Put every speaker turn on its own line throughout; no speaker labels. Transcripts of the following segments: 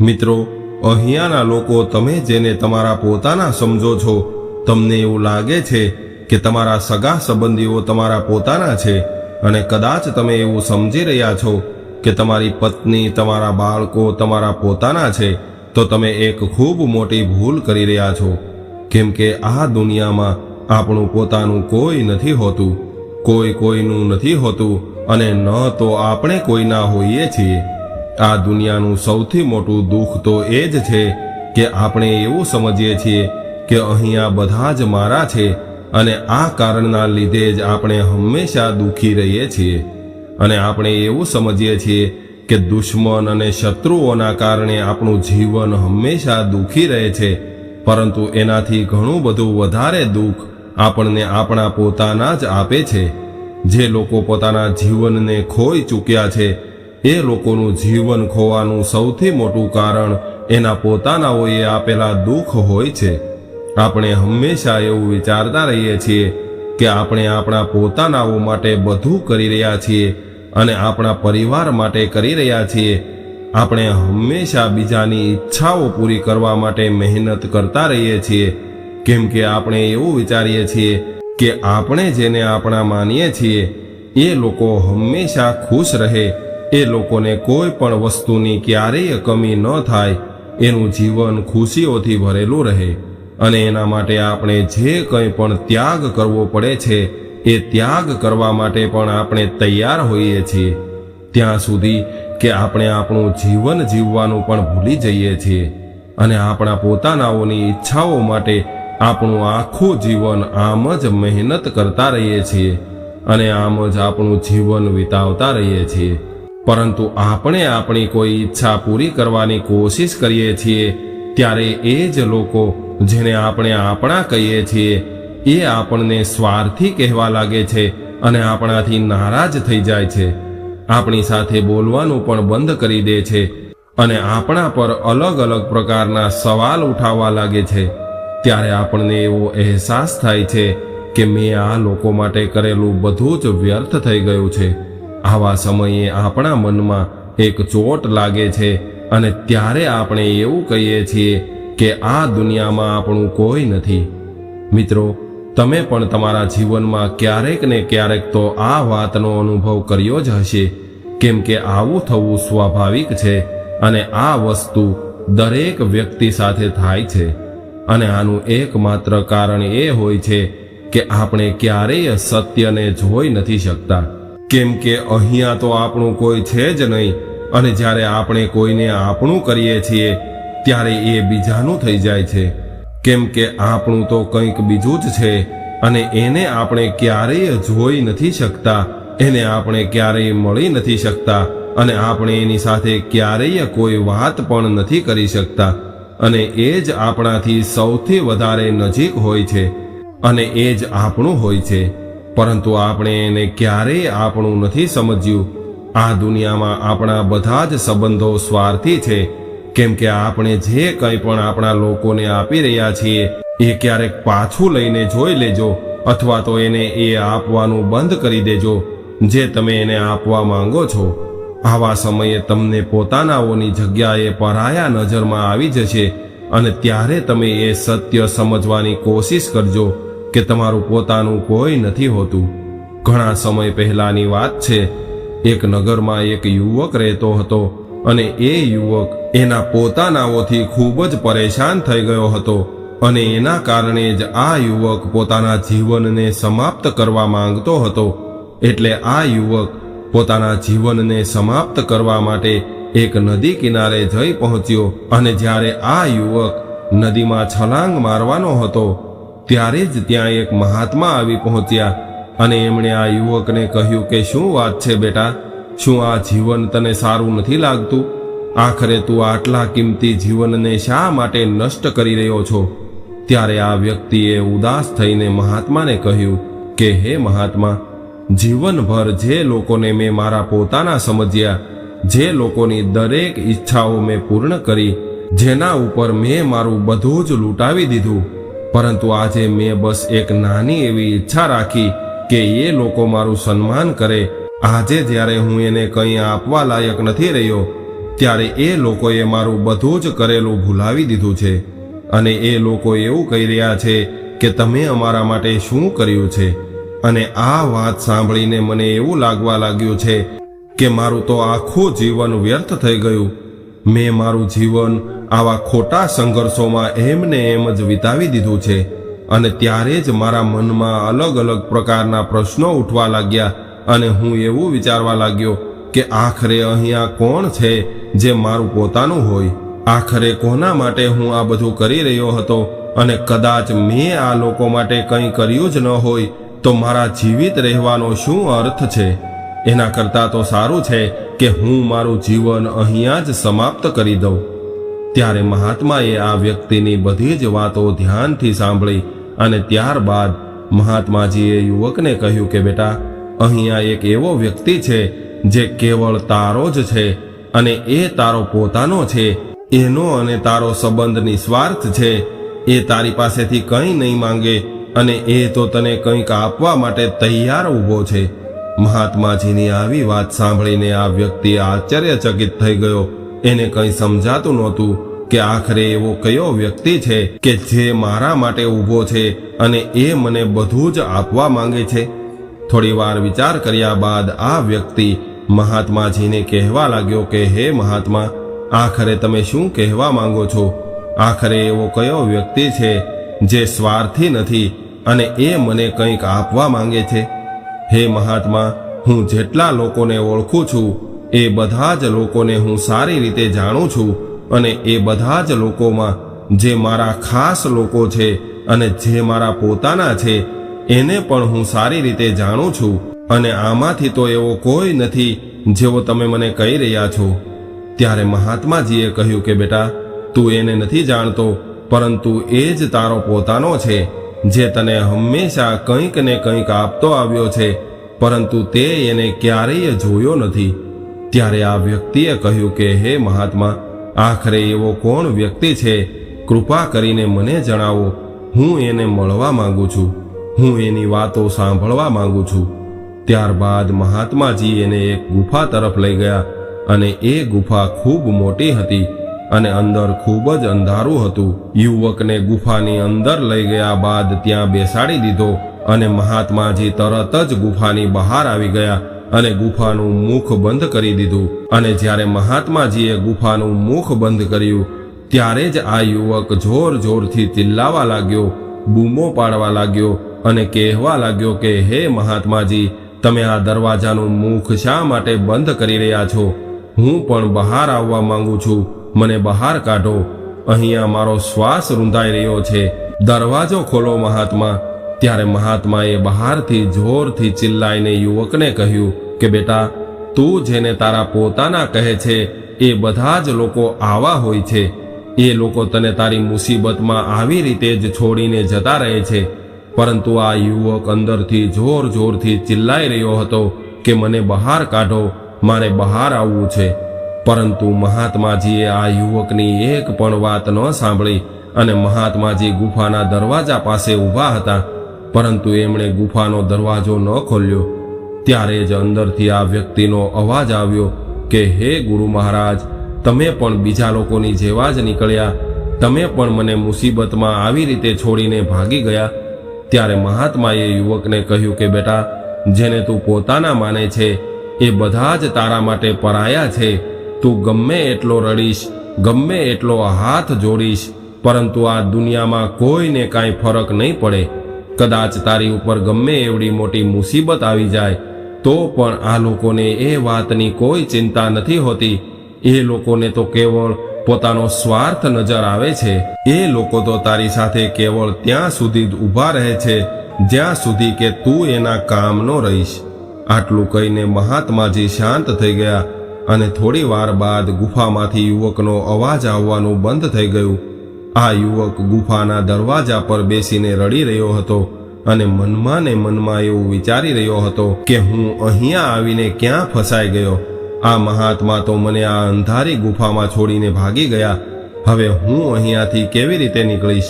મિત્રો, અહીંયાના લોકો તમે જેને તમારા પોતાના સમજો છો, તમને એવું લાગે છે કે તમારા સગા સંબંધીઓ તમારા પોતાના છે અને કદાચ તમે એવું સમજી રહ્યા છો કે તમારી પત્ની, તમારા બાળકો તમારા પોતાના છે, તો તમે એક ખૂબ મોટી ભૂલ કરી રહ્યા છો. કેમ કે આ દુનિયામાં આપણું પોતાનું કોઈ નથી હોતું, કોઈ કોઈનું નથી હોતું અને ન તો આપણે કોઈના હોઈએ છીએ. આ દુનિયાનું સૌથી મોટું દુઃખ તો એ જ છે કે આપણે એવું સમજીએ છીએ કે અહીંયા બધા જ મારા છે અને આ કારણના લીધે જ આપણે હંમેશા દુઃખી રહીએ છીએ. અને આપણે એવું સમજીએ છીએ કે દુશ્મન અને શત્રુઓના કારણે આપણું જીવન હંમેશા દુઃખી રહે છે, પરંતુ એનાથી ઘણું બધું વધારે દુઃખ આપણને આપણા પોતાના જ આપે છે. જે લોકો પોતાના જીવનને ખોઈ ચૂક્યા છે એ લોકોનું જીવન ખોવાનું સૌથી મોટું કારણ એના પોતાનાઓએ આપેલા દુઃખ હોય છે. આપણે હંમેશા એવું વિચારતા રહીએ છીએ કે આપણે આપણા પોતાનાઓ માટે બધું કરી રહ્યા છીએ અને આપણા પરિવાર માટે કરી રહ્યા છીએ. આપણે હંમેશા બીજાની ઈચ્છાઓ પૂરી કરવા માટે મહેનત કરતા રહીએ છીએ. કેમ કે આપણે એવું વિચારીએ છીએ કે આપણે જેને આપણા માનીએ છીએ, એ લોકો હંમેશા ખુશ રહે એ લોકોને કોઈ પણ વસ્તુની ક્યારેય કમી ન થાય. એનું જીવન ખુશીઓથી ભરેલું રહે અને એના માટે આપણે જે કંઈ પણ ત્યાગ કરવો પડે છે, એ ત્યાગ કરવા માટે પણ આપણે તૈયાર હોઈએ છીએ. ત્યાં સુધી કે આપણે આપણું જીવન જીવવાનું પણ ભૂલી જઈએ છીએ અને આપણા પોતાનાઓની ઈચ્છાઓ માટે આપણું આખું જીવન આમ જ મહેનત કરતા રહીએ છીએ અને આમ જ આપણું જીવન વિતાવતા રહીએ છીએ. પરંતુ આપણે આપણી કોઈ ઈચ્છા પૂરી કરવાની કોશિશ કરીએ છીએ, ત્યારે એ જ લોકો જેને આપણે આપણા કહીએ છીએ, એ આપણને સ્વાર્થી કહેવા લાગે છે અને આપણાથી નારાજ થઈ જાય છે. આપણી સાથે બોલવાનું પણ બંધ કરી દે છે અને આપણા પર અલગ અલગ પ્રકારના સવાલ ઉઠાવવા લાગે છે. ત્યારે આપણને એવો અહેસાસ થાય છે કે મેં આ લોકો માટે કરેલું બધું જ વ્યર્થ થઈ ગયું છે. આવા સમયે આપણા મનમાં એક ચોટ લાગે છે અને ત્યારે આપણે એવું કહીએ છીએ કે આ દુનિયામાં આપણું કોઈ નથી. મિત્રો, તમે પણ તમારા જીવનમાં ક્યારેક ને ક્યારેક તો આ વાતનો અનુભવ કર્યો જ હશે, કેમ કે આવું થવું સ્વાભાવિક છે અને આ વસ્તુ દરેક વ્યક્તિ સાથે થાય છે. અને આનું એકમાત્ર કારણ એ હોય છે કે આપણે ક્યારેય સત્યને જોઈ નથી શકતા. કેમ કે અહીંયા તો આપણું કોઈ છે જ નહીં. અને જ્યારે આપણે કોઈને આપણું કરીએ છીએ, ત્યારે એ બીજાનું થઈ જાય છે. કેમ કે આપણું તો કંઈક બીજું જ છે અને એને આપણે ક્યારેય જોઈ નથી શકતા, એને આપણે ક્યારેય મળી નથી શકતા અને આપણે એની સાથે ક્યારેય કોઈ વાત પણ નથી કરી શકતા. અને એ જ આપણાથી સૌથી વધારે નજીક હોય છે અને એ જ આપણું હોય છે. પરંતુ આપણે એને ક્યારેય આપણું નથી સમજ્યું? આ દુનિયામાં આપણા બધા જ સંબંધો સ્વાર્થી છે. કેમ કે આપણે જે કંઈ પણ આપણા લોકોને આપી રહ્યા છીએ, એ ક્યારેક પાછું લઈને જોઈ લેજો, અથવા તો એને એ આપવાનું બંધ કરી દેજો, જે તમે એને આપવા માંગો છો. આવા સમયે તમને પોતાનાઓની જગ્યાએ પરાયા નજરમાં આવી જશે, અને ત્યારે તમે એ સત્ય સમજવાની કોશિશ કરજો. કે તમારું પોતાનું કોઈ નથી હોતું. ઘણા સમય પહેલાની વાત છે, એક નગરમાં એક યુવક રહેતો હતો અને એ યુવક એના પોતાનાઓથી ખૂબ જ પરેશાન થઈ ગયો હતો અને એના કારણે જ આ યુવક પોતાના જીવનને સમાપ્ત કરવા માંગતો હતો. એટલે આ યુવક પોતાના જીવનને સમાપ્ત કરવા માટે એક નદી કિનારે જઈ પહોંચ્યો અને જ્યારે આ યુવક નદીમાં છલાંગ મારવાનો હતો ત્યારે જ ત્યાં એક મહાત્મા આવી પહોંચ્યા અને એમણે આ યુવકને કહ્યું કે શું વાત છે બેટા? શું આ જીવન તને સારું નથી લાગતું? આખરે તું આટલા કિંમતી જીવનને શા માટે નષ્ટ કરી રહ્યો છો? ત્યારે આ વ્યક્તિએ ઉદાસ થઈને મહાત્માને કહ્યું કે, હે મહાત્મા, જીવનભર જે લોકોને મેં મારા પોતાના સમજ્યા, જે લોકોની દરેક ઈચ્છાઓ મેં પૂર્ણ કરી, જેના ઉપર મેં મારું બધું જ લૂંટાવી દીધું પરંતુ આજે મેં બસ એક નાની એવી ઈચ્છા રાખી કે એ લોકો મારું સન્માન કરે. આજે જ્યારે હું એને કંઈ આપવા લાયક નથી રહ્યો, ત્યારે એ લોકોએ મારું બધું જ કરેલું ભૂલાવી દીધું છે. અને એ લોકો એવું કહી રહ્યા છે કે તમે અમારા માટે શું કર્યું છે? અને આ વાત સાંભળીને મને એવું લાગવા લાગ્યું છે કે મારું તો આખું જીવન વ્યર્થ થઈ ગયું. મેં મારું જીવન આવા ખોટા સંઘર્ષોમાં એમને એમ જ વિતાવી દીધું છે અને ત્યારે જ મારા મનમાં અલગ અલગ પ્રકારના પ્રશ્નો ઉઠવા લાગ્યા અને હું એવું વિચારવા લાગ્યો કે આખરે અહીંયા કોણ છે જે મારું પોતાનું હોય? આખરે કોના માટે હું આ બધું કરી રહ્યો હતો? અને કદાચ મેં આ લોકો માટે કંઈ કર્યું જ ન હોય, તો મારા જીવિત રહેવાનો શું અર્થ છે? એના કરતાં તો સારું છે કે હું મારું જીવન અહીંયા જ સમાપ્ત કરી દઉં. ત્યારે મહાત્માએ આ વ્યક્તિની બધી જ વાતો ધ્યાનથી સાંભળી અને ત્યારબાદ મહાત્માજીએ યુવકને કહ્યું કે, બેટા, અહીંયા એક એવો વ્યક્તિ છે જે કેવળ તારો જ છે અને એ તારો પોતાનો છે. એનો અને તારો સંબંધ નિસ્વાર્થ છે. એ તારી પાસેથી કંઈ નહીં માંગે અને એ તો તને કંઈક આપવા માટે તૈયાર ઊભો છે. મહાત્માજીની આવી વાત સાંભળીને આ વ્યક્તિ આશ્ચર્યચકિત થઈ ગયો. એને કંઈ સમજાતું નહોતું કે આખરે એવો કયો વ્યક્તિ છે કે જે મારા માટે ઊભો છે અને એ મને બધું જ આપવા માંગે છે. થોડીવાર વિચાર કર્યા બાદ આ વ્યક્તિ મહાત્માજીને કહેવા લાગ્યો કે, હે મહાત્મા, આખરે તમે શું કહેવા માંગો છો? આખરે એવો કયો વ્યક્તિ છે જે સ્વાર્થી નથી અને એ મને કંઈક આપવા માંગે છે? હે મહાત્મા, હું જેટલા લોકોને ઓળખું છું, એ બધા જ લોકોને હું સારી રીતે જાણું છું અને એ બધા જ લોકોમાં જે મારા ખાસ લોકો છે અને જે મારા પોતાના છે, એને પણ હું સારી રીતે જાણું છું અને આમાંથી તો એવો કોઈ નથી જેવો તમે મને કહી રહ્યા છો. ત્યારે મહાત્માજીએ કહ્યું કે, બેટા, તું એને નથી જાણતો, પરંતુ એ જ તારો પોતાનો છે જે તને હંમેશા કંઈક ને કંઈક આપતો આવ્યો છે, પરંતુ તે એને ક્યારેય જોયો નથી. ત્યારે આ વ્યક્તિએ કહ્યું કે, હે મહાત્મા, આખરે એવો કોણ વ્યક્તિ છે? કૃપા કરીને મને જણાવો. હું એને મળવા માંગુ છું. હું એની વાતો સાંભળવા માંગુ છું. ત્યારબાદ મહાત્માજી એને એક ગુફા તરફ લઈ ગયા, અને એ ગુફા ખૂબ મોટી હતી. અને અંદર ખૂબ જ અંધારું હતું. યુવકને ગુફાની અંદર લઈ ગયા બાદ ત્યાં બેસાડી દીધો અને મહાત્માજી તરત જ ગુફાની બહાર આવી ગયા અને ગુફાનું મુખ બંધ કરી દીધું. અને જ્યારે મહાત્માજીએ ગુફાનું મુખ બંધ કર્યું, ત્યારે જ આ યુવક જોર જોરથી ચિલ્લાવા લાગ્યો, બૂમો પાડવા લાગ્યો અને કહેવા લાગ્યો કે, હે મહાત્માજી, તમે આ દરવાજાનું મુખ શા માટે બંધ કરી રહ્યા છો? હું પણ બહાર આવવા માંગુ છું. મને બહાર કાઢો. અહીંયા મારો શ્વાસ રૂંધાઈ રહ્યો છે. દરવાજો ખોલો મહાત્મા. ત્યારે મહાત્માએ બહારથી જોરથી ચિલ્લાઈને યુવકને કહ્યું કે, બેટા, તું જેને તારા પોતાના કહે છે, એ બધા જ લોકો આવા હોય છે. એ લોકો તને તારી મુસીબતમાં આવી રીતે જ છોડીને જતા રહે છે. પરંતુ આ યુવક અંદરથી જોર જોરથી ચિલ્લાઈ રહ્યો હતો કે, મને બહાર કાઢો. મારે બહાર આવવું છે. પરંતુ મહાત્માજીએ આ યુવકની એક પણ વાત ન સાંભળી અને મહાત્માજી ગુફાના દરવાજા પાસે ઊભા હતા, પરંતુ એમણે ગુફાનો દરવાજો ન ખોલ્યો. ત્યારે જ અંદરથી આ વ્યક્તિનો અવાજ આવ્યો કે, હે ગુરુ મહારાજ, તમે પણ બીજા લોકોની જેવા જ નીકળ્યા. તમે પણ મને મુસીબતમાં આવી રીતે છોડીને ભાગી ગયા. ત્યારે મહાત્માએ યુવકને કહ્યું કે, બેટા, જેને તું પોતાના માને છે, એ બધા જ તારા માટે પરાયા છે. તું ગમે એટલો રડીશ, ગમે એટલો હાથ જોડીશ, પરંતુ આ દુનિયામાં કોઈને કાંઈ ફરક નહીં પડે. કદાચ તારી ઉપર ગમે એવડી મોટી મુસીબત આવી જાય, તો પણ આ લોકોને એ વાતની કોઈ ચિંતા નથી હોતી. એ લોકોને તો કેવળ પોતાનો સ્વાર્થ નજર આવે છે. એ લોકો તો તારી સાથે કેવળ ત્યાં સુધી જ ઊભા રહે છે, જ્યાં સુધી કે તું એના કામનો રહીશ. આટલું કહીને મહાત્માજી શાંત થઈ ગયા. અને થોડી વાર બાદ ગુફામાંથી યુવકનો અવાજ આવવાનું બંધ થઈ ગયું. આ યુવક ગુફાના દરવાજા પર બેસીને રડી રહ્યો હતો અને મનમાં ને મનમાં એવું વિચારી રહ્યો હતો કે હું અહીંયા આવીને ક્યાં ફસાઈ ગયો. આ મહાત્મા તો મને આ અંધારી ગુફામાં છોડીને ભાગી ગયા. હવે હું અહીંયાથી કેવી રીતે નીકળીશ?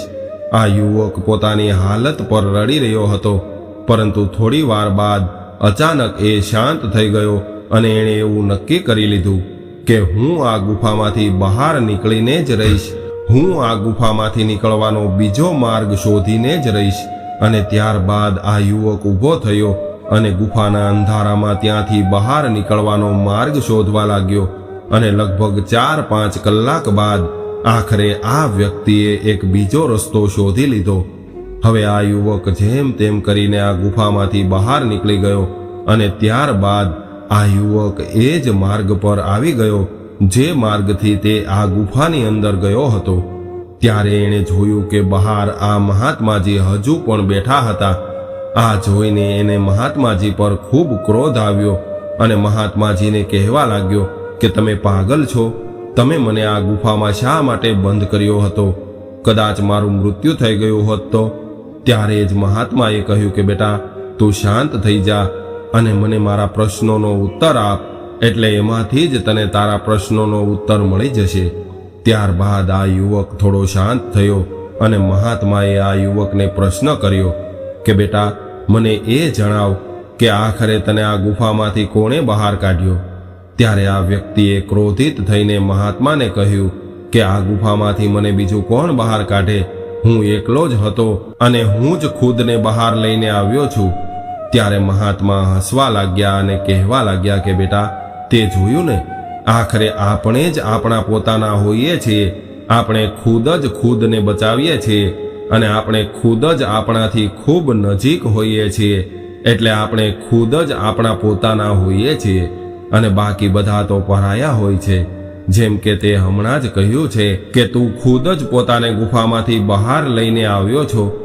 આ યુવક પોતાની હાલત પર રડી રહ્યો હતો. પરંતુ થોડી વાર બાદ અચાનક એ શાંત થઈ ગયો અને એણે એવું નક્કી કરી લીધું કે હું આ ગુફામાંથી બહાર નીકળીને જ રહીશ. હું આ ગુફામાંથી નીકળવાનો બીજો માર્ગ શોધીને જ રહીશ. અને ત્યારબાદ આ યુવક ઊભો થયો અને ગુફાના અંધારામાં ત્યાંથી બહાર નીકળવાનો માર્ગ શોધવા લાગ્યો. અને લગભગ ચાર પાંચ કલાક બાદ આખરે આ વ્યક્તિએ એક બીજો રસ્તો શોધી લીધો. હવે આ યુવક જેમ તેમ કરીને આ ગુફામાંથી બહાર નીકળી ગયો અને ત્યારબાદ આ યુવક એ જ માર્ગ પર આવી ગયો, જે માર્ગથી તે આ ગુફાની અંદર ગયો હતો. ત્યારે એણે જોયું કે બહાર આ મહાત્માજી હજુ પણ બેઠા હતા. આ જોઈને એને મહાત્માજી પર ખૂબ ક્રોધ આવ્યો અને મહાત્માજીને કહેવા લાગ્યો કે તમે પાગલ છો, તમે મને આ ગુફામાં શા માટે બંધ કર્યો હતો? કદાચ મારું મૃત્યુ થઈ ગયું હોત તો? ત્યારે જ મહાત્માએ કહ્યું કે બેટા, તું શાંત થઈ જા અને મને મારા પ્રશ્નોનો ઉત્તર આપ, એટલે એમાંથી જ તને તારા પ્રશ્નોનો ઉત્તર મળી જશે. ત્યારબાદ આ યુવક થોડો શાંત થયો અને મહાત્માએ આ યુવકને પ્રશ્ન કર્યો કે, બેટા, મને એ જણાવ કે આખરે તને આ ગુફામાંથી કોણે બહાર કાઢ્યો? ત્યારે આ વ્યક્તિએ ક્રોધિત થઈને મહાત્માને કહ્યું કે, આ ગુફામાંથી મને બીજું કોણ બહાર કાઢે? હું એકલો જ હતો અને હું જ ખુદને બહાર લઈને આવ્યો છું. ત્યારે મહાત્મા હસવા લાગ્યા અને કહેવા લાગ્યા કે, બેટા, તે જોયું ને? આખરે આપણે જ આપણા પોતાના હોઈએ છીએ. આપણે ખુદ જ ખુદને બચાવીએ છીએ અને આપણે ખુદ જ આપણાથી ખૂબ નજીક હોઈએ છીએ. એટલે આપણે ખુદ જ આપણા પોતાના હોઈએ છીએ અને બાકી બધા તો પરાયા હોય છે. જેમ કે તે હમણાં જ કહ્યું છે કે, તું ખુદ જ પોતાને ગુફામાંથી બહાર લઈને આવ્યો છો.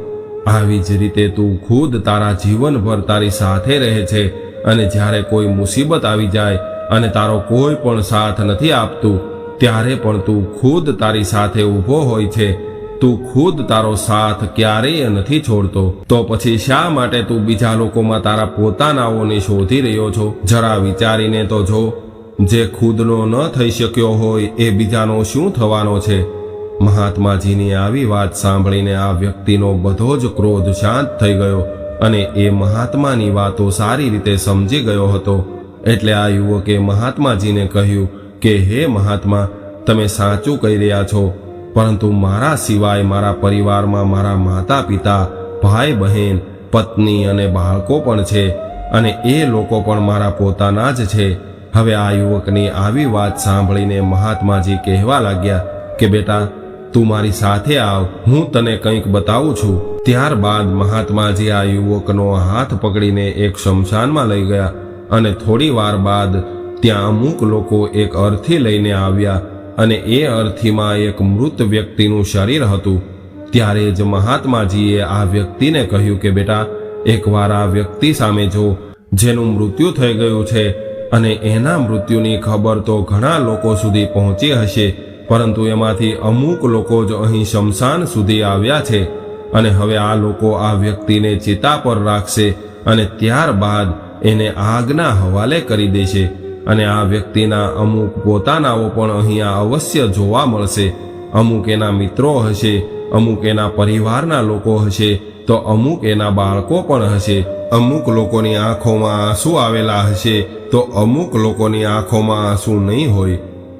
આવી જ રીતે તું ખુદ તારા જીવનભર તારી સાથે રહે છે અને જ્યારે કોઈ મુસીબત આવી જાય અને તારો કોઈ પણ સાથ નથી આપતું, ત્યારે પણ તું ખુદ તારી સાથે ઊભો હોય છે. તું ખુદ તારો સાથ ક્યારેય નથી છોડતો. તો પછી શા માટે તું બીજા લોકોમાં તારા પોતાનાઓને શોધી રહ્યો છો? જરા વિચારીને તો જો, જે ખુદનો ન થઈ શક્યો હોય એ બીજાનો શું થવાનો છે? મહાત્માજીની આવી વાત સાંભળીને આ વ્યક્તિનો બધો જ ક્રોધ શાંત થઈ ગયો અને એ મહાત્માની વાતો સારી રીતે સમજી ગયો હતો. એટલે આ યુવકે મહાત્માજીને કહ્યું કે, હે મહાત્મા, તમે સાચું કહી રહ્યા છો, પરંતુ મારા સિવાય મારા પરિવારમાં મારા માતા પિતા ભાઈ બહેન પત્ની અને બાળકો પણ છે અને એ લોકો પણ મારા પોતાના જ છે. હવે આ યુવકની આવી વાત સાંભળીને મહાત્માજી કહેવા લાગ્યા કે, બેટા તું મારી સાથે આવ, હું તને કંઈક બતાવું છું. ત્યારબાદ મહાત્માજી આ યુવકનો હાથ પકડીને એક શમશાનમાં લઈ ગયા અને થોડી વાર બાદ ત્યાં અમુક લોકો એક અર્થી લઈને આવ્યા અને એ અર્થીમાં એક મૃત વ્યક્તિનું શરીર હતું. ત્યારે જ મહાત્માજીએ આ વ્યક્તિને કહ્યું કે, બેટા, એકવાર આ વ્યક્તિ સામે જો, જેનું મૃત્યુ થઈ ગયું છે અને એના મૃત્યુની ખબર તો ઘણા લોકો સુધી પહોંચી હશે પરંતુ એમાંથી અમુક લોકો જ અહીં શમશાન સુધી આવ્યા છે અને હવે આ લોકો આ વ્યક્તિને ચિતા પર રાખશે અને ત્યારબાદ એને આગના હવાલે કરી દેશે અને આ વ્યક્તિના અમુક પોતાનાઓ પણ અહીંયા અવશ્ય જોવા મળશે. અમુક એના મિત્રો હશે, અમુક એના પરિવારના લોકો હશે, તો અમુક એના બાળકો પણ હશે. અમુક લોકોની આંખોમાં આંસુ આવેલા હશે, તો અમુક લોકોની આંખોમાં આંસુ નહીં હોય.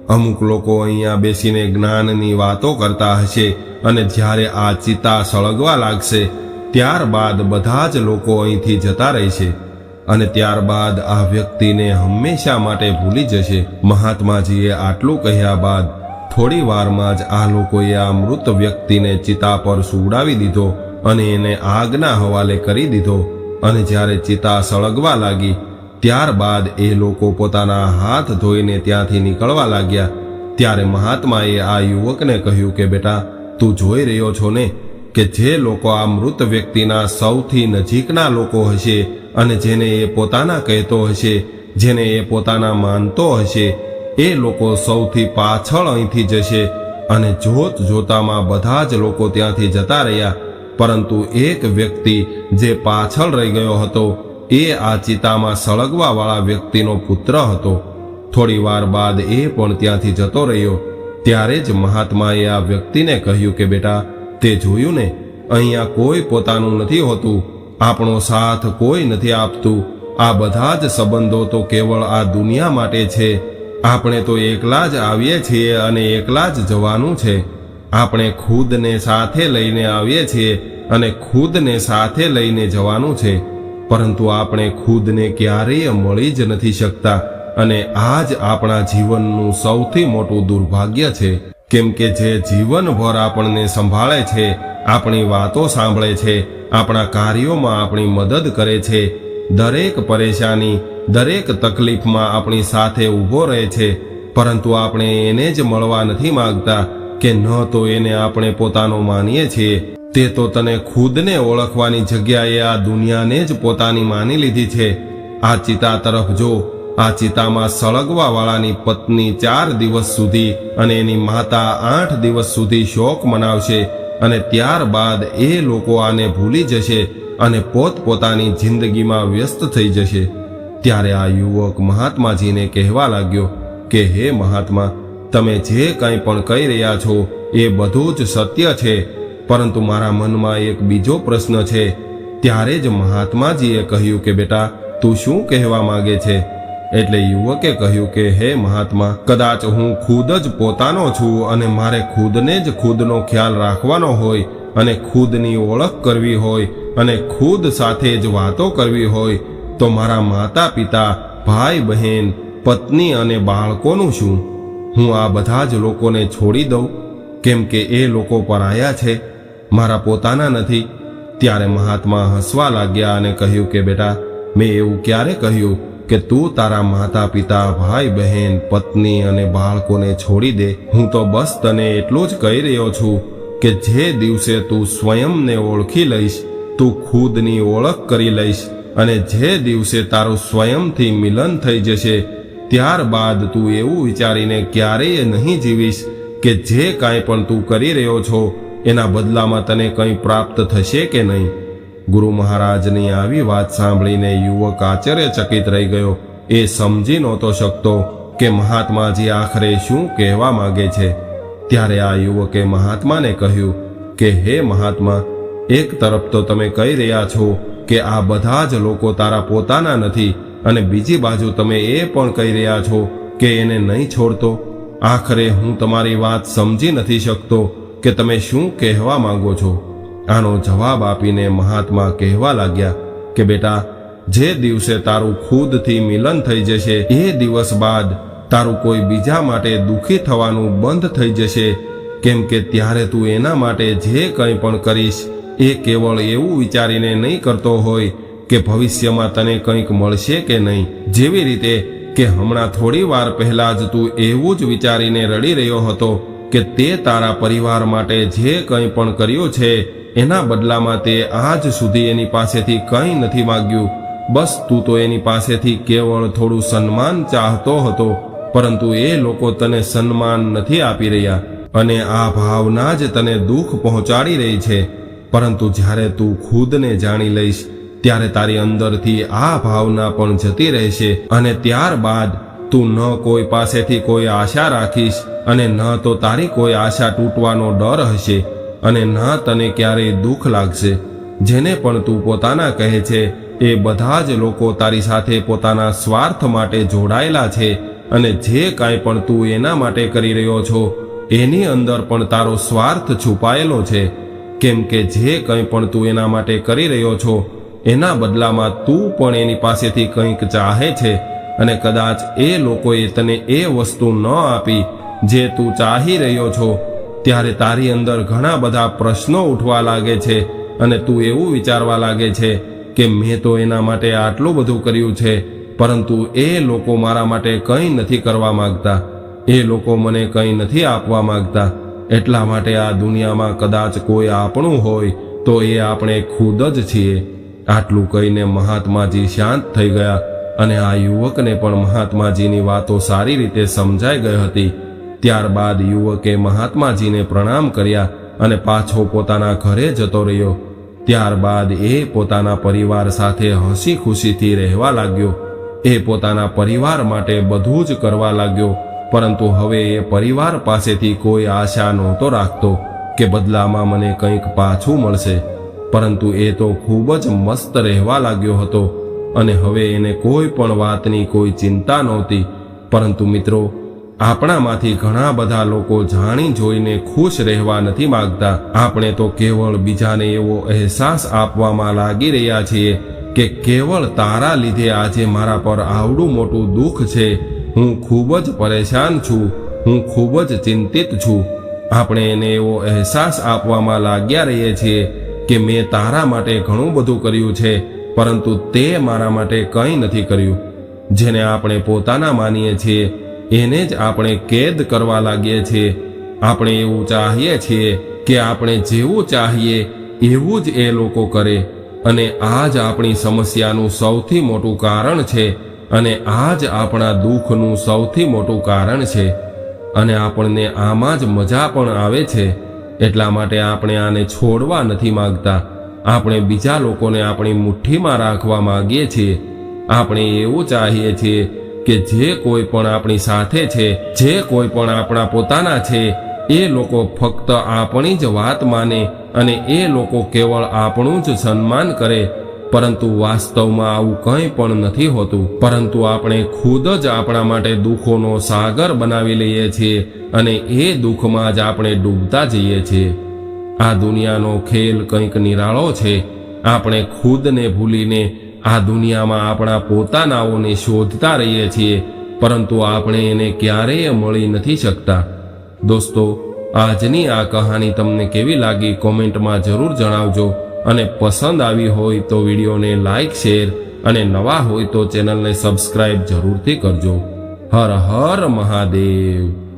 અમુક લોકો અહીંયા બેસીને જ્ઞાનની વાતો કરતા હશે અને જ્યારે આ ચિતા સળગવા લાગશે, ત્યારબાદ બધા જ લોકો અહીંથી જતા રહેશે અને ત્યારબાદ આ વ્યક્તિને હંમેશા માટે ભૂલી જશે. મહાત્માજીએ આટલું કહ્યા બાદ થોડી વારમાં જ આ લોકોએ આ મૃત વ્યક્તિને ચિતા પર સુવડાવી દીધો અને એને આગના હવાલે કરી દીધો અને જ્યારે ચિતા સળગવા લાગી ત્યારબાદ એ લોકો પોતાના હાથ ધોઈને ત્યાંથી નીકળવા લાગ્યા. ત્યારે મહાત્માએ આ યુવકને કહ્યું કે, બેટા, તું જોઈ રહ્યો છો ને કે જે લોકો આ મૃત વ્યક્તિના સૌથી નજીકના લોકો હશે અને જેને એ પોતાના કહેતો હશે, જેને એ પોતાના માનતો હશે, એ લોકો સૌથી પાછળ અહીંથી જશે અને જોત જોતામાં બધા જ લોકો ત્યાંથી જતા રહ્યા. પરંતુ એક વ્યક્તિ જે પાછળ રહી ગયો હતો એ આ ચિતામાં સળગવા વાળા વ્યક્તિનો પુત્ર હતો. થોડી વાર બાદ એ પણ ત્યાંથી જતો રહ્યો. ત્યારે જ મહાત્માએ આ વ્યક્તિને કહ્યું કે, બેટા, તે જોયું ને? અહીંયા કોઈ પોતાનું નથી હોતું. આપણો સાથ કોઈ નથી આપતું. આ બધા જ સંબંધો તો કેવળ આ દુનિયા માટે છે. આપણે તો એકલા જ આવીએ છીએ અને એકલા જ જવાનું છે. આપણે ખુદને સાથે લઈને આવીએ છીએ અને ખુદને સાથે લઈને જવાનું છે. પરંતુ આપણે ખુદને ક્યારેય મળી જ નથી શકતા અને આ જ આપણા જીવનનું સૌથી મોટું દુર્ભાગ્ય છે. કેમ કે જે જીવનભર આપણને સંભાળે છે, આપણી વાતો સાંભળે છે, આપણા કાર્યોમાં આપણી મદદ કરે છે, દરેક પરેશાની, દરેક તકલીફમાં આપણી સાથે ઊભો રહે છે, પરંતુ આપણે એને જ મળવા નથી માંગતા કે ન તો એને આપણે પોતાનો માનીએ છીએ. તે તો તને ખુદને ઓળખવાની જગ્યાએ આ દુનિયાને જ પોતાની માની લીધી છે. આ ચિતા તરફ જો, આ ચિતામાં સળગવા વાળાની પત્ની ચાર દિવસ સુધી અને એની માતા આઠ દિવસ સુધી શોક મનાવશે અને ત્યારબાદ એ લોકો આને ભૂલી જશે અને પોતપોતાની જિંદગીમાં વ્યસ્ત થઈ જશે. ત્યારે આ યુવક મહાત્માજીને કહેવા લાગ્યો કે, હે મહાત્મા, તમે જે કંઈ પણ કહી રહ્યા છો એ બધું જ સત્ય છે. પરંતુ મારા મનમાં એક બીજો પ્રશ્ન છે. ત્યારે જ મહાત્માજીએ કહ્યું કે, બેટા, તું શું કહેવા માંગે છે? એટલે યુવકે કહ્યું કે, હે મહાત્મા, કદાચ હું ખુદ જ પોતાનો છું અને મારે ખુદને જ ખુદનો ખ્યાલ રાખવાનો હોય અને ખુદની ઓળખ કરવી હોય અને ખુદ સાથે જ વાતો કરવી હોય, તો મારા માતા પિતા ભાઈ બહેન પત્ની અને બાળકોનું શું? હું આ બધા જ લોકોને છોડી દઉં? કેમ કે એ લોકો પરાયા છે મારા પોતાના નથી. ત્યારે મહાત્મા હસવા લાગ્યા અને કહ્યું કે, બેટા, મેં એવું ક્યારે કહ્યું કે તું તારા માતા પિતા, ભાઈ બહેન, પત્ની અને બાળકોને છોડી દે? હું તો બસ તને એટલું જ કહી રહ્યો છું કે જે દિવસે તું સ્વયંને ઓળખી લઈશ, તું ખુદની ઓળખ કરી લઈશ અને જે દિવસે તારું સ્વયંથી મિલન થઈ જશે, ત્યારબાદ તું એવું વિચારીને ક્યારેય નહીં જીવીશ કે જે કાંઈ પણ તું કરી રહ્યો છો એના બદલામાં તને કંઈ પ્રાપ્ત થશે કે નહીં? ગુરુ મહારાજની આવી વાત સાંભળીને યુવક આશ્ચર્યચકિત રહી ગયો. એ સમજી નહોતો શકતો કે મહાત્માજી આખરે શું કહેવા માગે છે. ત્યારે આ યુવકે મહાત્માને કહ્યું કે, હે મહાત્મા, એક તરફ તો તમે કહી રહ્યા છો કે આ બધા જ લોકો તારા પોતાના નથી અને બીજી બાજુ તમે એ પણ કહી રહ્યા છો કે એને નહીં છોડતો. આખરે હું તમારી વાત સમજી નથી શકતો. કે તમે શું કહેવા માંગો છો? આનો જવાબ આપીને મહાત્મા કહેવા લાગ્યા કે, બેટા, જે દિવસે તારું ખુદથી મિલન થઈ જશે, એ દિવસ બાદ તારું કોઈ બીજા માટે દુઃખી થવાનું બંધ થઈ જશે. કેમ કે ત્યારે તું એના માટે જે કંઈ પણ કરીશ, એ કેવળ એવું વિચારીને નહીં કરતો હોય કે ભવિષ્યમાં તને કંઈક મળશે કે નહીં. જેવી રીતે કે હમણાં થોડી વાર પહેલાં જ તું એવું જ વિચારીને રડી રહ્યો હતો કે તે તારા પરિવાર માટે જે કંઈ પણ કર્યું છે, એના બદલામાં તે આજ સુધી એની પાસેથી કંઈ નથી માગ્યું. બસ તું તો એની પાસેથી કેવળ થોડું સન્માન ચાહતો હતો, પરંતુ એ લોકો તને સન્માન નથી આપી રહ્યા અને આ ભાવના જ તને દુઃખ પહોંચાડી રહી છે. પરંતુ જ્યારે તું ખુદને જાણી લઈશ, ત્યારે તારી અંદરથી આ ભાવના પણ જતી રહેશે અને ત્યારબાદ તું ન કોઈ પાસેથી કોઈ આશા રાખીશ. અને ન તો તારી કોઈ આશા તૂટવાનો ડર હશે અને ન તને ક્યારેય દુઃખ લાગશે. જેને પણ તું પોતાના કહે છે, એ બધા જ લોકો તારી સાથે પોતાના સ્વાર્થ માટે જોડાયેલા છે અને જે કાંઈ પણ તું એના માટે કરી રહ્યો છો, એની અંદર પણ તારો સ્વાર્થ છુપાયેલો છે. કેમ કે જે કંઈ પણ તું એના માટે કરી રહ્યો છો, એના બદલામાં તું પણ એની પાસેથી કંઈક ચાહે છે અને કદાચ એ લોકોએ તને એ વસ્તુ ન આપી જે તું ચાહી રહ્યો છો, ત્યારે તારી અંદર ઘણા બધા પ્રશ્નો ઉઠવા લાગે છે અને તું એવું વિચારવા લાગે છે કે મેં તો એના માટે આટલું બધું કર્યું છે, પરંતુ એ લોકો મારા માટે કંઈ નથી કરવા માંગતા. એ લોકો મને કંઈ નથી આપવા માંગતા. એટલા માટે આ દુનિયામાં કદાચ કોઈ આપણું હોય તો એ આપણે ખુદ જ છીએ. આટલું કહીને મહાત્માજી શાંત થઈ ગયા અને આ યુવકને પણ મહાત્માજીની વાતો સારી રીતે સમજાઈ ગઈ હતી. ત્યારબાદ યુવકે મહાત્માજીને પ્રણામ કર્યા અને પાછો પોતાના ઘરે જતો રહ્યો. ત્યારબાદ એ પોતાના પરિવાર સાથે હસી ખુશીથી રહેવા લાગ્યો. એ પોતાના પરિવાર માટે બધું જ કરવા લાગ્યો, પરંતુ હવે એ પરિવાર પાસેથી કોઈ આશા નહોતો રાખતો કે બદલામાં મને કંઈક પાછું મળશે. પરંતુ એ તો ખૂબ જ મસ્ત રહેવા લાગ્યો હતો અને હવે એને કોઈ પણ વાતની કોઈ ચિંતા નહોતી. પરંતુ મિત્રો આપણામાંથી ઘણા બધા લોકો જાણી જોઈને ખુશ રહેવા નથી માંગતા. આપણે તો કેવળ બીજાને એવો અહેસાસ આપવામાં લાગી રહ્યા છીએ કે કેવળ તારા લીધે આજે મારા પર આવડું મોટું દુઃખ છે. હું ખૂબ જ પરેશાન છું. હું ખૂબ જ ચિંતિત છું. આપણે એને એવો અહેસાસ આપવામાં લાગ્યા રહીએ છીએ કે મેં તારા માટે ઘણું બધું કર્યું છે, પરંતુ તે મારા માટે કંઈ નથી કર્યું. જેને આપણે પોતાના માનીએ છીએ એને જ આપણે કેદ કરવા લાગીએ છીએ. આપણે એવું ચાહીએ છીએ કે આપણે જેવું ચાહીએ એવું જ એ લોકો કરે. અને આ જ આપણી સમસ્યાનું સૌથી મોટું કારણ છે અને આ જ આપણા દુઃખનું સૌથી મોટું કારણ છે. અને આપણને આમાં જ મજા પણ આવે છે. એટલા માટે આપણે આને છોડવા નથી માંગતા. આપણે બીજા લોકોને આપણી મુઠ્ઠીમાં રાખવા માગીએ છીએ. આપણે એવું ચાહીએ છીએ કે જે કોઈ પણ આપણી સાથે છે, જે કોઈ પણ આપણા પોતાના છે, એ લોકો ફક્ત આપણી જ વાત માને અને એ લોકો કેવળ આપણું જ સન્માન કરે, પરંતુ વાસ્તવમાં આવું કંઈ પણ નથી હોતું. પરંતુ આપણે ખુદ જ આપણા માટે દુઃખોનો સાગર બનાવી લઈએ છીએ અને એ દુઃખમાં જ આપણે ડૂબતા જઈએ છીએ. આ દુનિયાનો ખેલ કંઈક નિરાળો છે. આપણે ખુદને ભૂલીને આ દુનિયામાં આપણા પોતાનાઓને શોધતા રહીએ છીએ, પરંતુ આપણે એને ક્યારેય મળી નથી શકતા. દોસ્તો, આજની આ કહાની તમને કેવી લાગી કોમેન્ટમાં જરૂર જણાવજો અને પસંદ આવી હોય તો વિડીયોને લાઈક, શેર અને નવા હોય તો ચેનલને સબસ્ક્રાઇબ જરૂરથી કરજો. હર હર મહાદેવ.